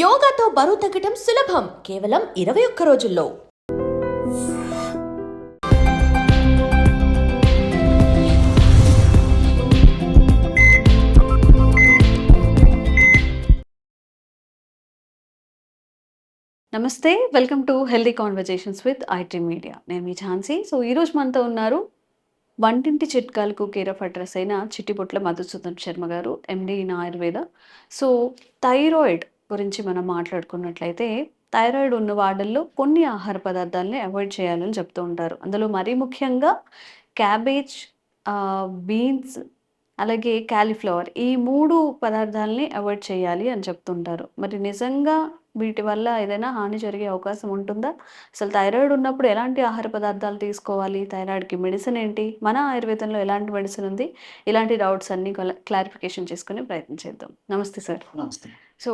యోగాతో బరువు తగ్గటం సులభం. కేవలం ఇరవై ఒక్క రోజుల్లో. నమస్తే welcome to healthy conversations with IT media నేను మీ ఝాన్సీ. సో ఈరోజు మనతో ఉన్నారు వంటింటి చిట్కాలకు కేర్ ఆఫ్ అడ్రస్ అయిన చిట్టిపొట్ల మధుసూదన్ శర్మ గారు MD in Ayurveda. So thyroid గురించి మనం మాట్లాడుకున్నట్లయితే థైరాయిడ్ ఉన్న వాళ్ళల్లో కొన్ని ఆహార పదార్థాలని అవాయిడ్ చేయాలని చెప్తూ ఉంటారు. అందులో మరీ ముఖ్యంగా క్యాబేజ్ బీన్స్ అలాగే క్యాలీఫ్లవర్ ఈ మూడు పదార్థాలని అవాయిడ్ చేయాలి అని చెప్తుంటారు మరి నిజంగా వీటి వల్ల ఏదైనా హాని జరిగే అవకాశం ఉంటుందా? అసలు థైరాయిడ్ ఉన్నప్పుడు ఎలాంటి ఆహార పదార్థాలు తీసుకోవాలి? థైరాయిడ్కి మెడిసిన్ ఏంటి? మన ఆయుర్వేదంలో ఎలాంటి మెడిసిన్ ఉంది? ఇలాంటి డౌట్స్ అన్ని క్లారిఫికేషన్ చేసుకునే ప్రయత్నం చేద్దాం. నమస్తే సార్. నమస్తే. సో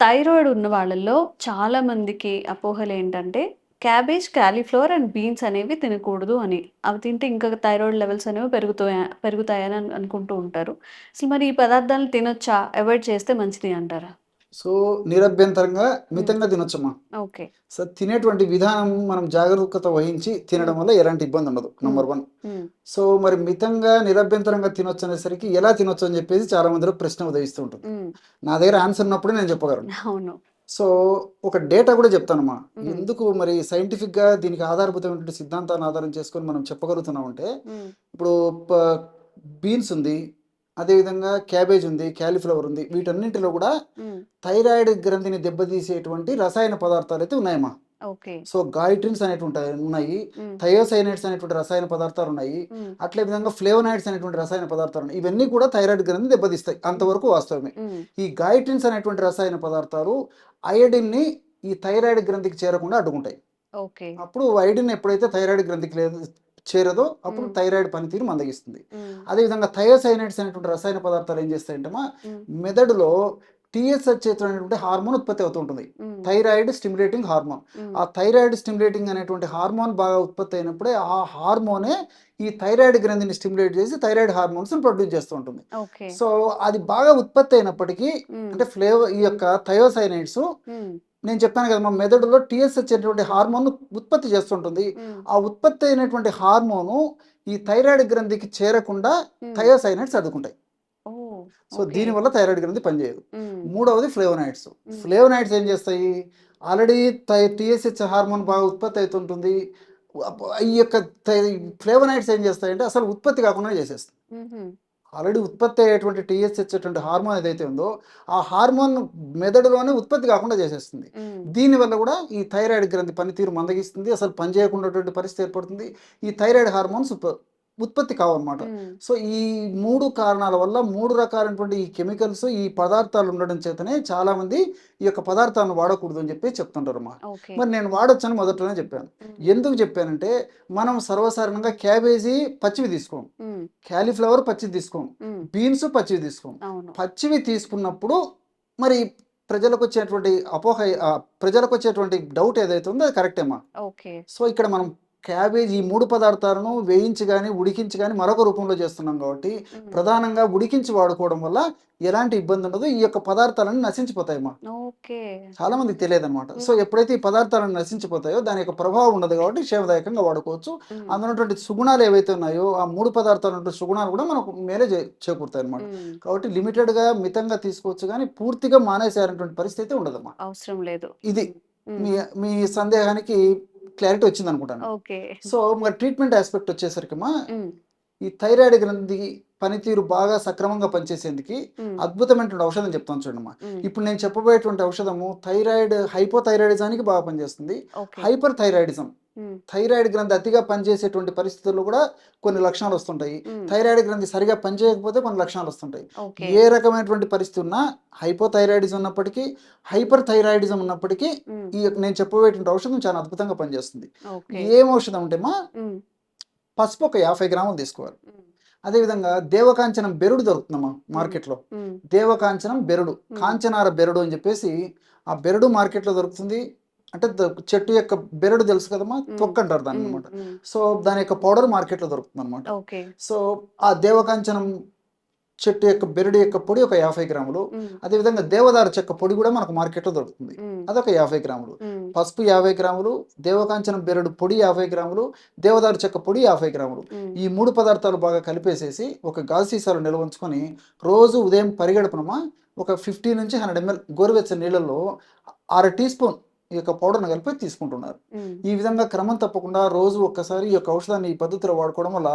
థైరాయిడ్ ఉన్న వాళ్ళల్లో చాలా మందికి అపోహలు ఏంటంటే క్యాబేజ్ క్యాలీఫ్లవర్ అండ్ బీన్స్ అనేవి తినకూడదు అని. అవి తింటే ఇంకా థైరాయిడ్ లెవెల్స్ అనేవి పెరుగుతాయా పెరుగుతాయని అనుకుంటూ ఉంటారు. అసలు మరి ఈ పదార్థాలను తినొచ్చా? అవాయిడ్ చేస్తే మంచిది అంటారా? సో నిరభ్యంతరంగా మితంగా తినొచ్చమ్మా. ఓకే. సో తినేటువంటి విధానం మనం జాగరూకత వహించి తినడం వల్ల ఎలాంటి ఇబ్బంది ఉండదు నంబర్ వన్ సో మరి మితంగా నిరభ్యంతరంగా తినొచ్చు అనేసరికి ఎలా తినొచ్చు అని చెప్పేసి చాలా మందిలో ప్రశ్న ఉదయిస్తూ ఉంటుంది. నా దగ్గర ఆన్సర్ ఉన్నప్పుడే నేను చెప్పగలను. అవును. సో ఒక డేటా కూడా చెప్తానమ్మా. మ్మ్. ఎందుకు మరి scientific గా దీనికి ఆధారభూతమైనటువంటి సిద్ధాంతాన్ని ఆధారం చేసుకొని మనం చెప్పగలుగుతున్నాం అంటే ఇప్పుడు బీన్స్ ఉంది అదేవిధంగా క్యాబేజ్ ఉంది క్యాలీఫ్లవర్ ఉంది వీటన్నింటిలో కూడా థైరాయిడ్ గ్రంథిని దెబ్బతీసేటువంటి రసాయన పదార్థాలు అయితే ఉన్నాయమ్మా. ఓకే. సో గాయిట్రిన్స్ అనేటువంటి ఉన్నాయి థయోసైనైడ్స్ అనేటువంటి రసాయన పదార్థాలు ఉన్నాయి అట్లే విధంగా ఫ్లేవనాయిడ్స్ అనేటువంటి రసాయన పదార్థాలు ఉన్నాయి. ఇవన్నీ కూడా థైరాయిడ్ గ్రంథిని దెబ్బతీస్తాయి అంతవరకు వాస్తవమే. ఈ గాయిట్రిన్స్ అనేటువంటి రసాయన పదార్థాలు అయోడిన్ని ఈ థైరాయిడ్ గ్రంథికి చేరకుండా అడ్డుకుంటాయి. అప్పుడు ఐడిన్ ఎప్పుడైతే థైరాయిడ్ గ్రంథికి లేదు చేరదో అప్పుడు. థైరాయిడ్ పనితీరు మందగిస్తుంది. అదేవిధంగా థయోసైనైడ్స్ అనేటువంటి రసాయన పదార్థాలు ఏం చేస్తాయంటే మెదడులో టీఎస్హెచ్ అనేటువంటి హార్మోన్ ఉత్పత్తి అవుతూ ఉంటుంది. Um, thyroid stimulating hormone. ఆ థైరాయిడ్ స్టిమ్యులేటింగ్ అనేటువంటి హార్మోన్ బాగా ఉత్పత్తి అయినప్పుడే ఆ హార్మోనే ఈ థైరాయిడ్ గ్రంథిని స్టిమ్యులేట్ చేసి థైరాయిడ్ హార్మోన్స్ ప్రొడ్యూస్ చేస్తూ ఉంటుంది. సో అది బాగా ఉత్పత్తి అయినప్పటికీ అంటే ఫ్లేవర్ ఈ యొక్క థయోసైనైడ్స్ నేను చెప్పాను కదా మా మెదడులో టీఎస్హెచ్ అనేటువంటి హార్మోన్ ఉత్పత్తి చేస్తుంటుంది. ఆ ఉత్పత్తి అయినటువంటి హార్మోను ఈ థైరాయిడ్ గ్రంథికి చేరకుండా థయోసైనైడ్స్ అడ్డుకుంటాయి సో ఓకే. దీనివల్ల థైరాయిడ్ గ్రంథి పనిచేయదు. మూడవది ఫ్లేవనాయిడ్స్. ఫ్లేవనాయిడ్స్ ఏం చేస్తాయి? ఆల్రెడీ టీఎస్హెచ్ హార్మోన్ బాగా ఉత్పత్తి అవుతుంటుంది. ఈ యొక్క ఫ్లేవనాయిడ్స్ ఏం చేస్తాయంటే అసలు ఉత్పత్తి కాకుండా చేసేస్తాయి. ఆల్రెడీ ఉత్పత్తి అయ్యేటువంటి టీఎస్హెచ్ అటువంటి హార్మోన్ ఏదైతే ఉందో ఆ హార్మోన్ మెదడులోనే ఉత్పత్తి కాకుండా చేసేస్తుంది. దీనివల్ల కూడా ఈ థైరాయిడ్ గ్రంథి పనితీరు మందగిస్తుంది అసలు పనిచేయకుండా పరిస్థితి ఏర్పడుతుంది. ఈ థైరాయిడ్ హార్మోన్స్ ఉత్పత్తి కావన్నమాట. సో ఈ మూడు కారణాల వల్ల మూడు రకాలైనటువంటి ఈ కెమికల్స్ ఈ పదార్థాలు ఉండడం చేతనే చాలా మంది ఈ యొక్క పదార్థాలను వాడకూడదు అని చెప్పి చెప్తుంటారు అమ్మా మరి నేను వాడొచ్చని మొదట్లోనే చెప్పాను. ఎందుకు చెప్పానంటే మనం సర్వసాధారణంగా క్యాబేజీ పచ్చివి తీసుకోం. క్యాలీఫ్లవర్ పచ్చివి తీసుకోం. బీన్స్ పచ్చివి తీసుకోం. పచ్చివి తీసుకున్నప్పుడు మరి ప్రజలకు వచ్చేటువంటి అపోహ ప్రజలకు వచ్చేటువంటి డౌట్ ఏదైతే ఉందో అది కరెక్టేమా? సో ఇక్కడ మనం క్యాబేజ్ ఈ మూడు పదార్థాలను వేయించి కానీ ఉడికించి కానీ మరొక రూపంలో చేస్తున్నాం కాబట్టి ప్రధానంగా ఉడికించి వాడుకోవడం వల్ల ఎలాంటి ఇబ్బంది ఉండదు. ఈ యొక్క పదార్థాలను నశించిపోతాయమ్మా. ఓకే. చాలా మందికి తెలియదు అనమాట సో ఎప్పుడైతే ఈ పదార్థాలను నశించిపోతాయో దాని యొక్క ప్రభావం ఉండదు కాబట్టి క్షేమదాయకంగా వాడుకోవచ్చు. ఉమ్, అందులో ఉన్నటువంటి సుగుణాలు ఏవైతే ఉన్నాయో ఆ మూడు పదార్థాలు సుగుణాలు కూడా మనకు మేలే చేకూరుతాయి అనమాట కాబట్టి లిమిటెడ్గా మితంగా తీసుకోవచ్చు కానీ పూర్తిగా మానేసేయాలన్నటువంటి పరిస్థితి అయితే ఉండదమ్మా. అవసరం లేదు. ఇది మీ మీ సందేహానికి క్లారిటీ వచ్చింది అనుకుంటాను ఓకే. సో మరి ట్రీట్మెంట్ ఆస్పెక్ట్ వచ్చేసరికి మా ఈ థైరాయిడ్ గ్రంథి పనితీరు బాగా సక్రమంగా పనిచేసేందుకు అద్భుతమైనటువంటి ఔషధం చెప్తాను చూడమ్మా ఇప్పుడు నేను చెప్పబోయేటువంటి ఔషధము థైరాయిడ్ హైపోథైరాయిడిజానికి బాగా పనిచేస్తుంది. హైపర్ థైరాయిడిజం థైరాయిడ్ గ్రంథి అతిగా పనిచేసేటువంటి పరిస్థితుల్లో కూడా కొన్ని లక్షణాలు వస్తుంటాయి. థైరాయిడ్ గ్రంథి సరిగా పనిచేయకపోతే కొన్ని లక్షణాలు వస్తుంటాయి. ఏ రకమైనటువంటి పరిస్థితి ఉన్నా హైపోథైరాయిడిజం ఉన్నప్పటికీ హైపర్ థైరాయిడిజం ఉన్నప్పటికీ ఈ నేను చెప్పబోయేటువంటి ఔషధం చాలా అద్భుతంగా పనిచేస్తుంది. ఏం ఔషధం అంటే మా పసుపు ఒక యాభై గ్రాములు తీసుకోవాలి. అదేవిధంగా దేవకాంచనం బెరుడు దొరుకుతుందమ్మా మార్కెట్లో. దేవకాంచనం బెరుడు కాంచనార బెరుడు అని చెప్పేసి ఆ బెరుడు మార్కెట్లో దొరుకుతుంది. అంటే చెట్టు యొక్క బెరడు తెలుసు కదమ్మా? తొక్క అంటారు ఉమ్, అనమాట సో దాని యొక్క పౌడర్ మార్కెట్లో దొరుకుతుంది అనమాట సో ఆ దేవకాంచనం చెట్టు యొక్క బెరడు యొక్క పొడి ఒక యాభై గ్రాములు. ఉమ్, అదేవిధంగా దేవదారు చెక్క పొడి కూడా మనకు మార్కెట్లో దొరుకుతుంది. అదొక యాభై గ్రాములు. పసుపు యాభై గ్రాములు దేవకాంచనం బెరడు పొడి యాభై గ్రాములు దేవదారు చెక్క పొడి యాభై గ్రాములు. ఈ మూడు పదార్థాలు బాగా కలిపేసేసి ఒక గాజు సీసాలో నిల్వ ఉంచుకొని రోజు ఉదయం పరిగెడపనమా ఒక ఫిఫ్టీ నుంచి హండ్రెడ్ ఎంఎల్ గోరువెచ్చని నీళ్ళల్లో అర టీ స్పూన్ ఈ యొక్క పౌడర్ని కలిపి తీసుకుంటున్నారు. ఈ విధంగా క్రమం తప్పకుండా రోజు ఒక్కసారి ఈ యొక్క ఔషధాన్ని ఈ పద్ధతిలో వాడుకోవడం వల్ల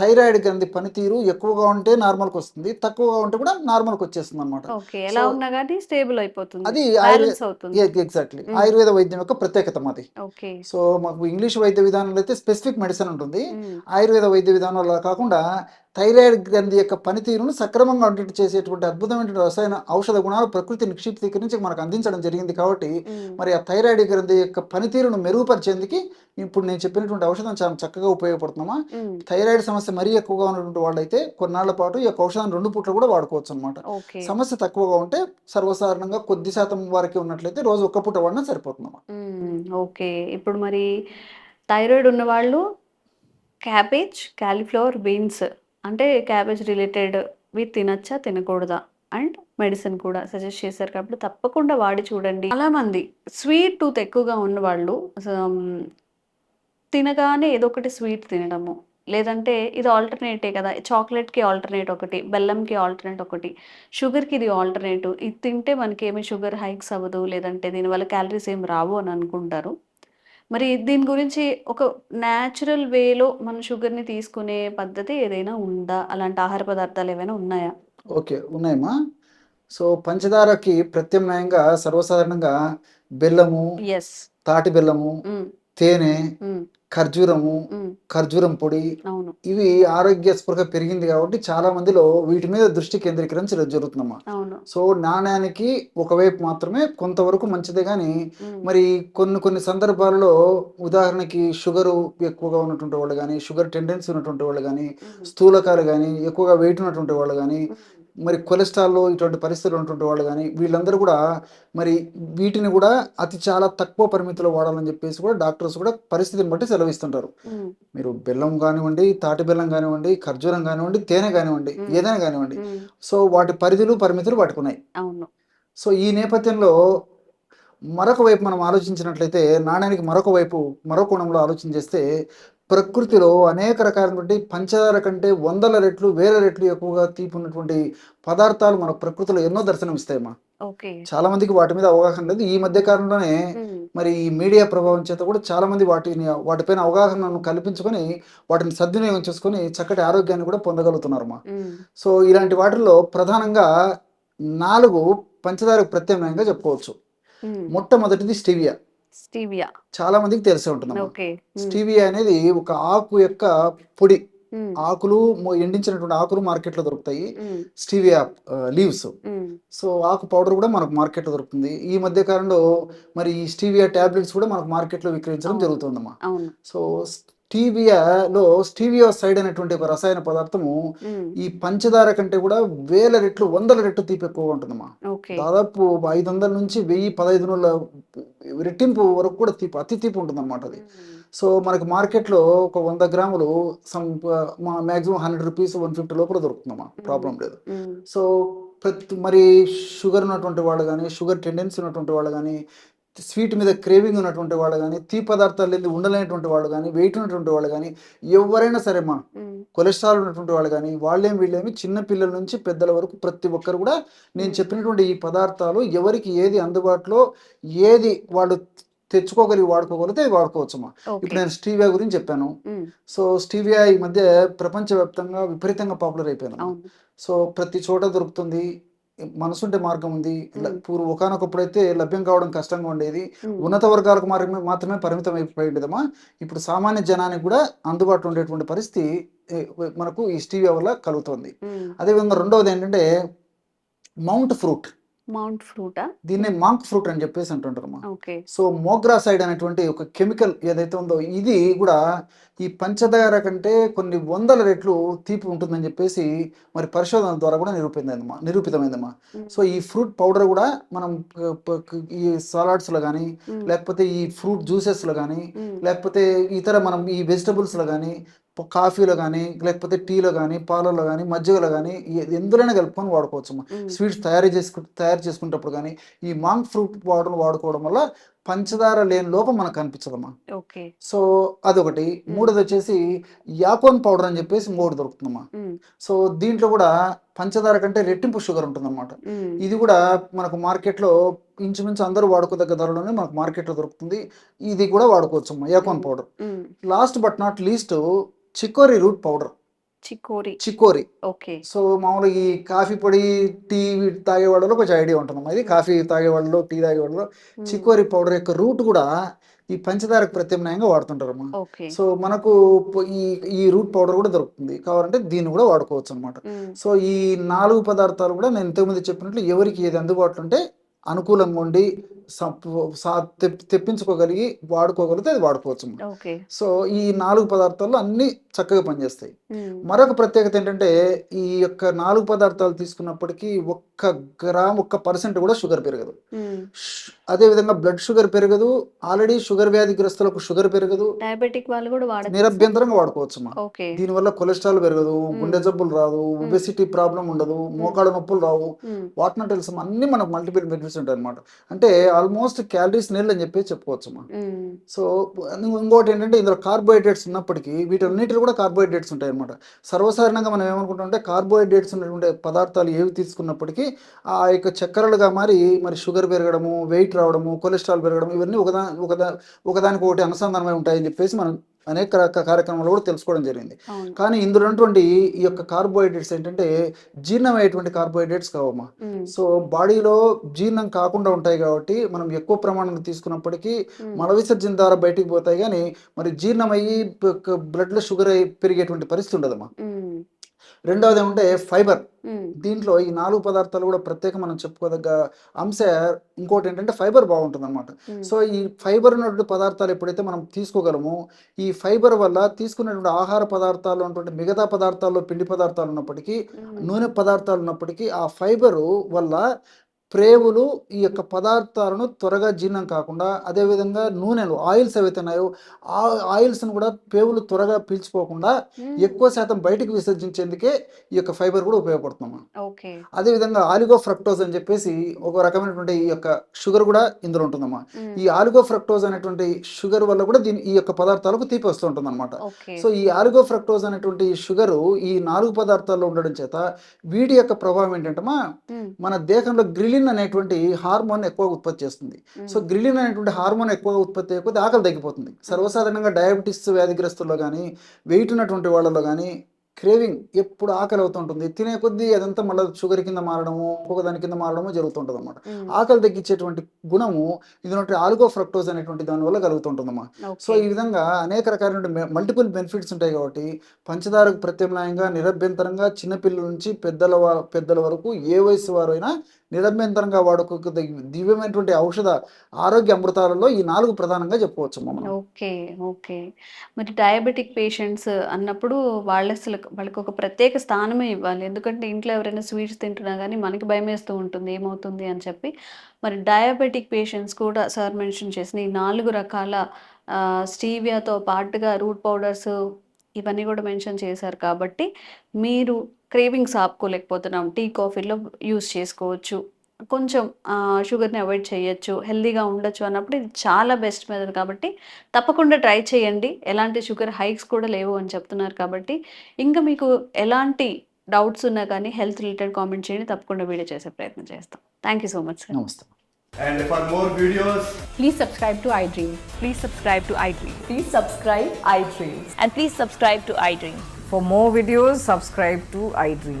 థైరాయిడ్ గ్రంథి పనితీరు ఎక్కువగా ఉంటే నార్మల్కి వస్తుంది తక్కువగా ఉంటే కూడా నార్మల్కి వచ్చేస్తుంది అనమాట స్టేబుల్ అయిపోతుంది అది ఎగ్జాక్ట్లీ. ఆయుర్వేద వైద్యం యొక్క ప్రత్యేకత మాది. సో మాకు ఇంగ్లీష్ వైద్య విధానంలో అయితే స్పెసిఫిక్ మెడిసిన్ ఉంటుంది. ఆయుర్వేద వైద్య విధానంలో కాకుండా థైరాయిడ్ గ్రంథి యొక్క పనితీరును సక్రమంగా ఉండేట్టు చేసేటువంటి అద్భుతమైన రసాయన ఔషధ గుణాలు ప్రకృతి నిక్షిప్తీకరించి మనకు అందించడం జరిగింది కాబట్టి మరి ఆ థైరాయిడ్ గ్రంథి యొక్క పనితీరును మెరుగుపరిచేందుకు ఇప్పుడు నేను చెప్పినటువంటి ఔషధం చాలా చక్కగా ఉపయోగపడుతున్నామా థైరాయిడ్ సమస్య మరీ ఎక్కువగా ఉన్నటువంటి వాళ్ళైతే కొన్నాళ్ళ పాటు ఈ యొక్క ఔషధాన్ని రెండు పూట్లు కూడా వాడుకోవచ్చు అనమాట సమస్య తక్కువగా ఉంటే సర్వసాధారణంగా కొద్ది శాతం వారికి ఉన్నట్లయితే రోజు ఒక్క పూట వాడినా సరిపోతుందమ్మా. మ్మ్. ఓకే. ఇప్పుడు మరి థైరాయిడ్ ఉన్న వాళ్ళు క్యాబేజ్ క్యాలీఫ్లవర్ బీన్స్ అంటే క్యాబేజ్ రిలేటెడ్ వి తినచ్చా తినకూడదా? అండ్ మెడిసిన్ కూడా సజెస్ట్ చేశారు కాబట్టి తప్పకుండా వాడి చూడండి. చాలా మంది స్వీట్ టూత్ ఎక్కువగా ఉన్న వాళ్ళు తినగానే ఏదో ఒకటి స్వీట్ తినడము. లేదంటే ఇది ఆల్టర్నేటే కదా చాక్లెట్కి ఆల్టర్నేట్ ఒకటి బెల్లంకి ఆల్టర్నేట్ ఒకటి షుగర్కి ఇది ఆల్టర్నేటివ్ ఇది తింటే మనకి ఏమి షుగర్ హైక్స్ అవ్వదు లేదంటే దీనివల్ల క్యాలరీస్ ఏం రావు అని అనుకుంటారు. మరి దీని గురించి ఒక న్యాచురల్ వేలో మన షుగర్ని తీసుకునే పద్ధతి ఏదైనా ఉందా? అలాంటి ఆహార పదార్థాలు ఏమైనా ఉన్నాయా? ఓకే ఉన్నాయమ్మా. సో పంచదారకి ప్రత్యామ్నాయంగా సర్వసాధారణంగా బెల్లము తాటి బెల్లము తేనె ఖర్జూరము ఖర్జూరం పొడి ఇవి ఆరోగ్య స్పృహ పెరిగింది కాబట్టి చాలా మందిలో వీటి మీద దృష్టి కేంద్రీకరించడం జరుగుతుందమ్మా సో నాణ్యానికి ఒకవైపు మాత్రమే కొంతవరకు మంచిదే కానీ. మరి కొన్ని కొన్ని సందర్భాలలో ఉదాహరణకి షుగరు ఎక్కువగా ఉన్నటువంటి వాళ్ళు కానీ షుగర్ టెండెన్సీ ఉన్నటువంటి వాళ్ళు కానీ. స్థూలకాలు కానీ ఎక్కువగా వెయిట్ ఉన్నటువంటి వాళ్ళు కానీ మరి కొలెస్ట్రాల్ ఇటువంటి పరిస్థితులు ఉన్నటువంటి వాళ్ళు కానీ వీళ్ళందరూ కూడా మరి వీటిని కూడా అతి చాలా తక్కువ పరిమితిలో వాడాలని చెప్పేసి కూడా డాక్టర్స్ కూడా పరిస్థితిని బట్టి సెలవిస్తుంటారు. మీరు బెల్లం కానివ్వండి తాటి బెల్లం కానివ్వండి ఖర్జూరం కానివ్వండి తేనె కానివ్వండి. ఏదైనా కానివ్వండి. సో వాటి పరిధులు పరిమితులు పట్టుకున్నాయి సో ఈ నేపథ్యంలో మరొక వైపు మనం ఆలోచించినట్లయితే నాణ్యానికి మరొక వైపు మరో కోణంలో ఆలోచన చేస్తే ప్రకృతిలో అనేక రకాలైనటువంటి పంచదార కంటే వందల రెట్లు వేల రెట్లు ఎక్కువగా తీపి ఉన్నటువంటి పదార్థాలు మన ప్రకృతిలో ఎన్నో దర్శనం ఇస్తాయమ్మా ఓకే చాలా మందికి వాటి మీద అవగాహన లేదు ఈ మధ్య కాలంలోనే. మరి ఈ మీడియా ప్రభావం చేత కూడా చాలా మంది వాటిని వాటిపైన అవగాహనను కల్పించుకొని వాటిని సద్వినియోగం చేసుకొని చక్కటి ఆరోగ్యాన్ని కూడా పొందగలుగుతున్నారమ్మా మ్మ్. సో ఇలాంటి వాటిల్లో ప్రధానంగా నాలుగు పంచదారకు ప్రత్యామ్నాయంగా చెప్పుకోవచ్చు. మొట్టమొదటిది స్టీవియా స్టీవియా చాలా మందికి తెలిసే ఉంటుంది. స్టీవియా అనేది ఒక ఆకు యొక్క పొడి. ఆకులు ఎండించినటువంటి ఆకులు మార్కెట్లో దొరుకుతాయి మ్మ్. Stevia leaves. సో ఆకు పౌడర్ కూడా మనకు మార్కెట్లో దొరుకుతుంది ఈ మధ్య కాలంలో మరి ఈ స్టీవియా టాబ్లెట్స్ కూడా మనకు మార్కెట్లో విక్రయించడం అవును. జరుగుతుందమ్మా అవును సో స్టీవియాలో స్టీవియా సైడ్ అనేటువంటి ఒక రసాయన పదార్థము. ఈ పంచదార కంటే కూడా వేల రెట్లు వందల రెట్లు తీపి ఎక్కువగా ఉంటుందమ్మా దాదాపు ఐదు వందల నుంచి వెయ్యి పదహైదు నూళ్ళ రెట్టింపు వరకు కూడా తీపి అతి తీపి ఉంటుందన్నమాట అది మ్మ్. సో మనకి మార్కెట్లో ఒక వంద గ్రాములు some maximum hundred rupees one fifty లోపల దొరుకుతుందమ్మా ప్రాబ్లం లేదు. సో ప్రతి మరి షుగర్ ఉన్నటువంటి వాళ్ళు కానీ షుగర్ టెండెన్సీ ఉన్నటువంటి వాళ్ళు కానీ స్వీట్ మీద క్రేవింగ్ ఉన్నటువంటి వాళ్ళు కానీ తీ పదార్థాలు లేని ఉండలేనటువంటి వాళ్ళు కానీ వెయిట్ ఉన్నటువంటి వాళ్ళు కానీ ఎవరైనా సరే మా. కొలెస్ట్రాల్ ఉన్నటువంటి వాళ్ళు కానీ వాళ్ళేం వీళ్ళేమి చిన్న పిల్లల నుంచి పెద్దల వరకు ప్రతి ఒక్కరు కూడా నేను చెప్పినటువంటి ఈ పదార్థాలు ఎవరికి ఏది అందుబాటులో ఏది వాళ్ళు తెచ్చుకోగలిగి వాడుకోగలిగితే వాడుకోవచ్చమ్మా. ఇప్పుడు నేను స్టీవియా గురించి చెప్పాను. సో స్టీవియా ఈ మధ్య ప్రపంచవ్యాప్తంగా విపరీతంగా పాపులర్ అయిపోయింది సో ప్రతి చోట దొరుకుతుంది. మనసుంటే మార్గం ఉంది. పూర్వ ఒకనొకప్పుడు అయితే లభ్యం కావడం కష్టంగా ఉండేది. ఉన్నత వర్గాలకు మాత్రమే మాత్రమే పరిమితం అయిపోయిందమ్మా ఇప్పుడు సామాన్య జనానికి కూడా అందుబాటులో ఉండేటువంటి పరిస్థితి మనకు ఈ స్టీవియా వల్ల కలుగుతుంది. అదేవిధంగా రెండవది ఏంటంటే మౌంట్ ఫ్రూట్ మౌంట్ ఫ్రూటా దీన్ని మాంక్ ఫ్రూట్ అని చెప్పేసి అంటుంటారమ్మా ఓకే సో మోగ్రా సైడ్ అనేటువంటి ఒక కెమికల్ ఏదైతే ఉందో ఇది కూడా ఈ పంచదార కంటే కొన్ని వందల రెట్లు తీపి ఉంటుందని చెప్పేసి మరి పరిశోధనల ద్వారా కూడా నిరూపితమైందమ్మా నిరూపితమైందమ్మా మ్మ్. సో ఈ ఫ్రూట్ పౌడర్ కూడా మనం ఈ సలాడ్స్లో కానీ మ్మ్. లేకపోతే ఈ ఫ్రూట్ జ్యూసెస్లో కానీ మ్మ్. లేకపోతే ఇతర మనం ఈ వెజిటబుల్స్లో కానీ కాఫీలో కానీ లేకపోతే టీలో కానీ పాలలో కానీ మజ్జిగలో కానీ ఎందులోనే కలుపుకొని వాడుకోవచ్చు. స్వీట్స్ తయారు చేసుకు తయారు చేసుకునేటప్పుడు కానీ ఈ మాంగ్ ఫ్రూట్ పౌడర్ వాడుకోవడం వల్ల పంచదార లేని లోపం మనకు కనిపించదమ్మా. ఓకే. సో అదొకటి. మూడోది వచ్చేసి యాకోన్ పౌడర్ అని చెప్పేసి ఇంకోటి దొరుకుతుందమ్మా. మ్మ్. సో దీంట్లో కూడా పంచదార కంటే రెట్టింపు షుగర్ ఉంటుందన్నమాట. ఇది కూడా మనకు మార్కెట్లో ఇంచుమించు అందరూ వాడుకోదగ్గ ధరలోనే మనకు మార్కెట్లో దొరుకుతుంది. ఇది కూడా వాడుకోవచ్చు అమ్మా yacon powder. Last but not least chicory root powder chicory chicory okay so మామూలుగా ఈ కాఫీ పొడి టీ తాగే వాళ్ళలో కొంచెం ఐడియా ఉంటుందమ్మా ఇది కాఫీ తాగే వాళ్ళలో టీ తాగే వాళ్ళలో. చికోరి పౌడర్ యొక్క రూట్ కూడా ఈ పంచదారకు ప్రత్యామ్నాయంగా వాడుతుంటారమ్మా ఓకే సో మనకు ఈ ఈ రూట్ పౌడర్ కూడా దొరుకుతుంది కావాలంటే దీన్ని కూడా వాడుకోవచ్చు అనమాట. సో ఈ నాలుగు పదార్థాలు కూడా నేను ఇంతకుముందు చెప్పినట్లు ఎవరికి ఏది అందుబాటులో ఉంటే అనుకూలంగా ఉండి తెప్పించుకోగలిగి వాడుకోగలిగితే అది వాడుకోవచ్చు సో ఈ నాలుగు పదార్థాలు అన్నీ చక్కగా పనిచేస్తాయి. మరొక ప్రత్యేకత ఏంటంటే ఈ యొక్క నాలుగు పదార్థాలు తీసుకున్నప్పటికీ ఒక్క గ్రామ్ ఒక్క పర్సెంట్ కూడా షుగర్ పెరగదు. మ్మ్. ష్- అదేవిధంగా బ్లడ్ షుగర్ పెరగదు. ఆల్రెడీ షుగర్ వ్యాధిగ్రస్తులకు షుగర్ పెరగదు. డయాబెటిక్ వాళ్ళు కూడా నిరభ్యంతరంగా వాడుకోవచ్చు దీనివల్ల కొలెస్ట్రాల్ పెరగదు గుండె జబ్బులు రాదు ఒబెసిటీ ప్రాబ్లం ఉండదు మోకాళ్ళ నొప్పులు రావు. వాటిన తెలుసు అన్ని మనకు మల్టిపుల్ బెనిఫిట్స్ ఉంటాయి అనమాట అంటే ఆల్మోస్ట్ క్యాలరీస్ నీళ్ళు అని చెప్పి చెప్పుకోవచ్చు అమ్మా మ్మ్. సో ఇంకోటి ఏంటంటే ఇందులో కార్బోహైడ్రేట్స్ ఉన్నప్పటికీ వీటన్నిటిలో కూడా కార్బోహైడ్రేట్స్ ఉంటాయి అనమాట సర్వసాధారణంగా మనం ఏమనుకుంటామంటే కార్బోహైడ్రేట్స్ ఉన్నటువంటి పదార్థాలు ఏవి తీసుకున్నప్పటికీ ఆ యొక్క చక్కెరలుగా మారి మరి షుగర్ పెరగడము వెయిట్ రావడము కొలెస్ట్రాల్ పెరగడం ఇవన్నీ ఒకదా ఒకదా ఒకదానికి ఒకటి అనుసంధానమై ఉంటాయని చెప్పేసి మనం అనేక రక- కార్యక్రమాలు కూడా తెలుసుకోవడం జరిగింది కానీ ఇందులో ఉన్నటువంటి ఈ యొక్క కార్బోహైడ్రేట్స్ ఏంటంటే జీర్ణమయ్యేటువంటి కార్బోహైడ్రేట్స్ కావమ్మా మ్మ్. సో బాడీలో జీర్ణం కాకుండా ఉంటాయి కాబట్టి మనం ఎక్కువ ప్రమాణంలో తీసుకున్నప్పటికీ. మల విసర్జన ద్వారా బయటికి పోతాయి కానీ మరి జీర్ణమయ్యి బ్లడ్లో షుగర్ అయి పెరిగేటువంటి పరిస్థితి ఉండదమ్మా మ్మ్. రెండవది ఏమంటే ఫైబర్. దీంట్లో ఈ నాలుగు పదార్థాలు కూడా ప్రత్యేక మనం చెప్పుకోదగ్గ అంశ ఇంకోటి ఏంటంటే ఫైబర్ బాగుంటుంది అనమాట. సో ఈ ఫైబర్ ఉన్నటువంటి పదార్థాలు ఎప్పుడైతే మనం తీసుకోగలమో ఈ ఫైబర్ వల్ల తీసుకున్నటువంటి ఆహార పదార్థాలు ఉన్నటువంటి మిగతా పదార్థాల్లో పిండి పదార్థాలు ఉన్నప్పటికీ. నూనె పదార్థాలు ఉన్నప్పటికీ ఆ ఫైబరు వల్ల ప్రేవులు ఈ యొక్క పదార్థాలను త్వరగా జీర్ణం కాకుండా అదేవిధంగా నూనెలు ఆయిల్స్ ఏవైతే ఉన్నాయో ఆ ఆయిల్స్ను కూడా పేవులు త్వరగా పీల్చుకోకుండా. ఎక్కువ శాతం బయటికి విసర్జించేందుకే ఈ యొక్క ఫైబర్ కూడా ఉపయోగపడుతున్నాం ఓకే అదేవిధంగా ఆలిగో ఫ్రక్టోజ్ అని చెప్పేసి ఒక రకమైనటువంటి ఈ యొక్క షుగర్ కూడా ఇందులో ఉంటుందమ్మా మ్మ్. ఈ ఆలిగో ఫ్రక్టోజ్ అనేటువంటి షుగర్ వల్ల కూడా దీని ఈ యొక్క పదార్థాలకు తీపి వస్తూ ఉంటుంది ఓకే సో ఈ ఆలిగో ఫ్రక్టోజ్ అనేటువంటి షుగరు ఈ నాలుగు పదార్థాల్లో ఉండడం చేత వీటి యొక్క ప్రభావం ఏంటంటమా మ్మ్. మన దేహంలో గ్రిలిన్ అనేటువంటి హార్మోన్ ఎక్కువ ఉత్పత్తి చేస్తుంది. సో గ్రిలిన్ అనేటువంటి హార్మోన్ ఎక్కువ ఉత్పత్తి అయిపోతే ఆకలి తగ్గిపోతుంది. సర్వసాధారణంగా డయాబెటీస్ వ్యాధిగ్రస్తుల్లో కానీ వెయిట్ ఉన్నటువంటి వాళ్ళలో కానీ క్రేవింగ్ ఎప్పుడు ఆకలి అవుతుంటుంది తినే కొద్దీ అదంతా మళ్ళీ షుగర్ కింద మారడము ఇంకొక దాని కింద మారడము జరుగుతుంటుంది అనమాట. ఆకలి తగ్గించేటువంటి గుణము ఇది ఆల్గో ఫ్రక్టోజ్ అనేటువంటి దాని వల్ల కలుగుతుంటుందమ్మా సో ఈ విధంగా అనేక రకాలైన మల్టిపుల్ బెనిఫిట్స్ ఉంటాయి కాబట్టి పంచదారకు ప్రత్యామ్నాయంగా నిరభ్యంతరంగా చిన్నపిల్లల నుంచి పెద్దల పెద్దల వరకు ఏ వయసు వారు అయినా నిరభ్యంతరంగా వాడుకోక దివ్యమైనటువంటి ఔషధ ఆరోగ్య అమృతాలలో ఈ నాలుగు ప్రధానంగా చెప్పుకోవచ్చు ఓకే ఓకే. మరి డయాబెటిక్ పేషెంట్స్ అన్నప్పుడు వాళ్ళ అసలు వాళ్ళకి ఒక ప్రత్యేక స్థానమే ఇవ్వాలి. ఎందుకంటే ఇంట్లో ఎవరైనా స్వీట్స్ తింటున్నా కానీ మనకి భయం వేస్తూ ఉంటుంది ఏమవుతుంది అని చెప్పి. మరి డయాబెటిక్ పేషెంట్స్ కూడా సార్ మెన్షన్ చేసిన ఈ నాలుగు రకాల స్టీవియాతో పాటుగా రూట్ పౌడర్స్ ఇవన్నీ కూడా మెన్షన్ చేశారు కాబట్టి మీరు క్రేవింగ్స్ ఆపుకోలేకపోతున్నాం. టీ కాఫీలో యూస్ చేసుకోవచ్చు. కొంచెం షుగర్ని అవాయిడ్ చేయొచ్చు హెల్దీగా ఉండొచ్చు అన్నప్పుడు ఇది చాలా బెస్ట్ మెథడ్ కాబట్టి తప్పకుండా ట్రై చేయండి ఎలాంటి షుగర్ హైక్స్ కూడా లేవు అని చెప్తున్నారు కాబట్టి ఇంకా మీకు ఎలాంటి డౌట్స్ ఉన్నా కానీ హెల్త్ రిలేటెడ్ కామెంట్ చేయండి తప్పకుండా వీడియో చేసే ప్రయత్నం చేస్తాం thank you so much sir నమస్తే And for more videos, Please subscribe to iDream. Please subscribe to iDream. Please subscribe iDream. And please subscribe to iDream. For more videos, subscribe to iDream.